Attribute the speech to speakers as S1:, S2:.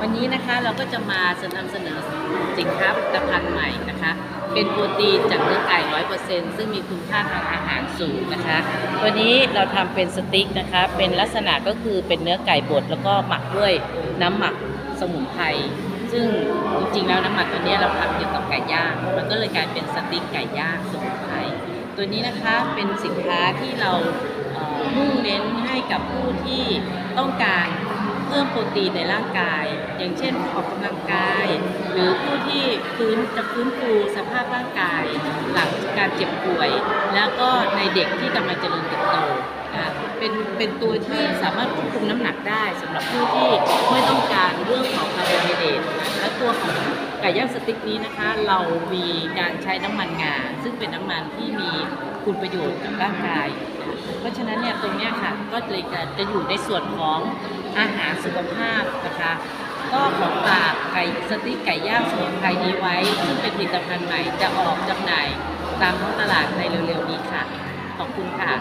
S1: วันนี้นะคะเราก็จะมาเสนำเสนอสินค้าผลิตภัณฑ์ใหม่นะคะ เป็นโปรตีนจากเนื้อไก่ร้อยเปอร์เซ็นซึ่งมีคุณค่าทางอาหารสูงนะคะ ตัวนี้เราทำเป็นสติ๊กนะคะ เป็นลักษณะก็คือเป็นเนื้อไก่บดแล้วก็หมักด้วยน้ำหมักสมุนไพรซึ่งจริงๆแล้วน้ำหมักตัวนี้เราทำเกี่ยวกับไก่ย่าง มันก็เลยกลายเป็นสติ๊กไก่ย่างสมุนไพรตัวนี้นะคะเป็นสินค้าที่เรามุ่งเน้นให้กับผู้ที่ต้องการ เพิ่มโปรตีนในร่างกาย อย่างเช่นออกกำลังกาย หรือผู้ที่ฟื้นจะฟื้นฟูสภาพร่างกาย หลังการเจ็บป่วย แล้วก็ในเด็กที่กำลังเจริญเติบโตนะเป็นเป็นตัวที่สามารถควบคุมน้ำหนักได้สำหรับผู้ที่ไม่ต้องการเรื่องของคาร์โบไฮเดรตและตัวของไก่ย่างสติ๊กนี้นะคะ เรามีการใช้น้ำมันงาซึ่งเป็นน้ำมันที่มีคุณประโยชน์กับร่างกาย เพราะฉะนั้นเนี่ยตรงนี้ค่ะก็เลยจะจะอยู่ในส่วนของอาหารสุขภาพนะคะก็ของฝากไก่สติ๊กไก่ย่างสมุนไพรนี้ไว้ ซึ่งเป็นผลิตภัณฑ์ใหม่จะออกจำหน่ายตามท้องตลาดในเร็วๆนี้ค่ะ ขอบคุณค่ะ